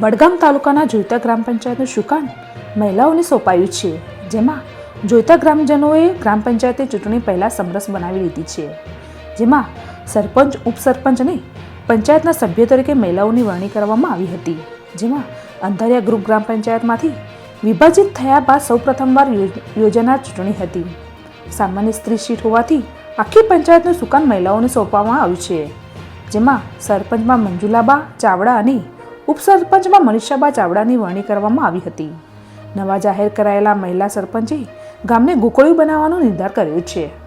વડગામ તાલુકાના જોઈતા ગ્રામ પંચાયતનું શુકાન મહિલાઓને સોંપાયું છે. જેમાં જોઈતા ગ્રામજનોએ ગ્રામ પંચાયતે ચૂંટણી પહેલાં સમરસ બનાવી લીધી છે. જેમાં સરપંચ, ઉપસરપંચ અને પંચાયતના સભ્ય તરીકે મહિલાઓની વરણી કરવામાં આવી હતી. જેમાં અંધારિયા ગ્રુપ ગ્રામ પંચાયતમાંથી વિભાજિત થયા બાદ સૌપ્રથમવાર યોજ- યોજાનાર ચૂંટણી હતી. સામાન્ય સ્ત્રી સીટ હોવાથી આખી પંચાયતનું સુકાન મહિલાઓને સોંપવામાં આવ્યું છે? જેમાં સરપંચમાં મંજુલાબા, ચાવડા અને ઉપસરપંચમાં મનીષાબા ચાવડાની વરણી કરવામાં આવી હતી. નવા જાહેર કરાયેલા મહિલા સરપંચે ગામને ગોકળિયું બનાવવાનો નિર્ધાર કર્યો છે.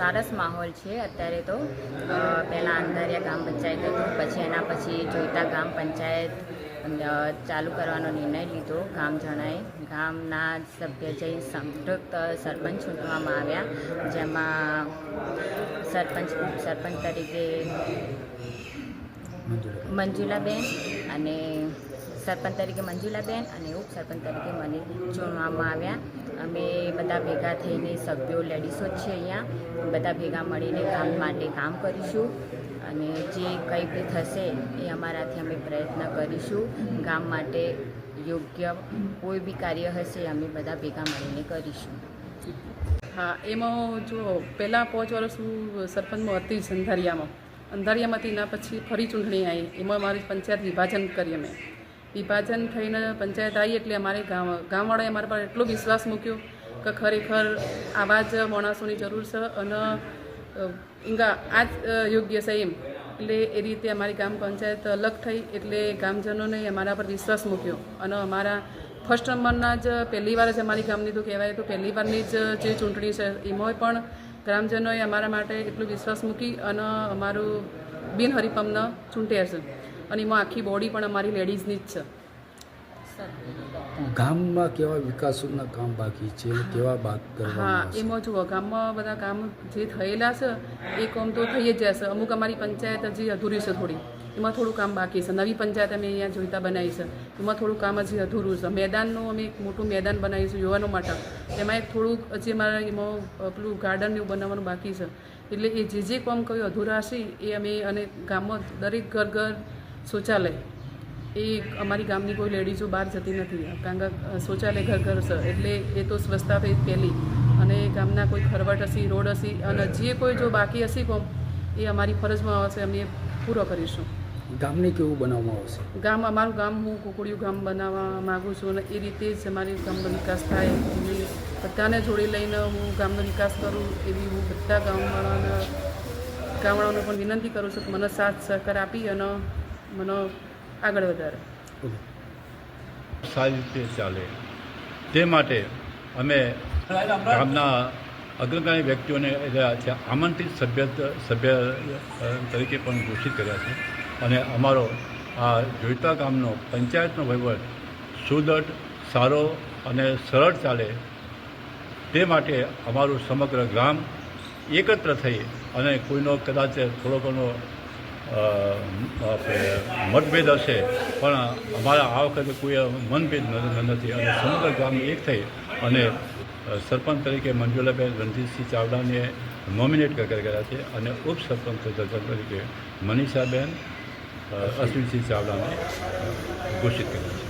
સરસ માહોલ છે અત્યારે તો. પહેલાં અંધારિયા ગામ પંચાયત હતું, પછી એના પછી જોઈતા ગ્રામ પંચાયત ચાલુ કરવાનો નિર્ણય લીધો ગામ જણાએ. ગામના સભ્ય જઈ સંતૃપ્ત સરપંચ ચૂંટવામાં આવ્યા, જેમાં સરપંચ સરપંચ તરીકે મંજુલાબેન અને સરપંચ તરીકે મંજુલાબેન અને ઉપસરપંચ તરીકે મને ચૂંટવામાં આવ્યા. અમે બધા ભેગા થઈને સભ્યો, લેડીસો જ છે અહીંયા. બધા ભેગા મળીને કામ માટે કામ કરીશું અને જે કંઈ બી થશે એ અમારાથી અમે પ્રયત્ન કરીશું. ગામ માટે યોગ્ય કોઈ બી કાર્ય હશે અમે બધા ભેગા મળીને કરીશું. હા, એમાં જો પહેલાં પાંચ વર્ષ સરપંચમાં હતી જ અંધારિયામાં અંધારિયામાંથી ના પછી ફરી ચૂંટણી આવી. એમાં મારી પંચાયત વિભાજન કરી અમે. વિભાજન થઈને પંચાયત આવી એટલે અમારે ગામ, ગામવાળાએ અમારા પર એટલો વિશ્વાસ મૂક્યો કે ખરેખર આવા જ માણસોની જરૂર છે અને ઈંગા આ જ યોગ્ય છે એમ. એટલે એ રીતે અમારી ગ્રામ પંચાયત અલગ થઈ એટલે ગામજનોને અમારા પર વિશ્વાસ મૂક્યો. અને અમારા ફર્સ્ટ નંબરના જ, પહેલી વાર જ અમારી ગામની તો કહેવાય તો પહેલી વારની જ, જે ચૂંટણી છે એમાંય પણ ગ્રામજનોએ અમારા માટે એટલો વિશ્વાસ મૂકી અને અમારું બિનહરીફમને ચૂંટ્યા છે. અને એમાં આખી બોડી પણ અમારી લેડીઝની જ છે. ગામમાં કેવા વિકાસના કામ બાકી છે? કેવા બાદ હા એમાં જુઓ ગામમાં બધા કામ જે થયેલા છે એ કામ તો થઈ જ જશે. અમુક અમારી પંચાયત હજી અધૂરી છે થોડી. એમાં થોડું કામ બાકી છે. નવી પંચાયત અમે અહીંયા જોઈતા બનાવી છે. એમાં થોડું કામ હજી અધૂરું છે. મેદાનનું અમે એક મોટું મેદાન બનાવીશું યુવાનો માટે. એમાં એક થોડુંક હજી અમારે એમાં પેલું ગાર્ડન એવું બનાવવાનું બાકી છે. એટલે એ જે જે કામ કયું અધૂરા હશે એ અમે અને ગામમાં દરેક ઘર ઘર શૌચાલય. એ અમારી ગામની કોઈ લેડીઝો બહાર જતી નથી. કારણ કે શૌચાલય ઘર ઘર છે એટલે એ તો સ્વચ્છતા પહેલી. અને ગામના કોઈ ખરવટ હશે રોડ હશે અને જે કોઈ જો બાકી હશે કોમ એ અમારી ફરજમાં આવશે અમે પૂરો કરીશું. ગામને કેવું બનાવવામાં આવશે? ગામ અમારું ગામ હું કુકડિયું ગામ બનાવવા માગું છું અને એ રીતે જ અમારી ગામનો વિકાસ થાય. એવી બધાને જોડી લઈને હું ગામનો વિકાસ કરું એવી હું બધા ગામવાળાને ગામવાળાઓને પણ વિનંતી કરું છું કે મને સાથ સહકાર આપી અને મને આગળ વધારે. સારી રીતે ચાલે. તે માટે અમે ગામના અગ્રગામી વ્યક્તિઓને આમંત્રિત સભ્ય સભ્ય તરીકે પણ ઘોષિત કર્યા છે. અને અમારો આ જોઈતા ગામનો પંચાયતનો વહીવટ સુદૃઢ, સારો અને સરળ ચાલે તે માટે અમારું સમગ્ર ગામ એકત્ર થઈ અને કોઈનો કદાચ થોડો ઘણો મતભેદ હશે. પણ અમારા આ વખતે કોઈ મનભેદ નથી. અને સમગ્ર ગામ એક થઈ અને સરપંચ તરીકે મંજુલાબેન રણજીતસિંહ ચાવડાને નોમિનેટ કર્યા છે અને ઉપસરપંચ તરીકે મનીષાબેન અશ્વિનસિંહ ચાવડાને ઘોષિત કર્યા છે.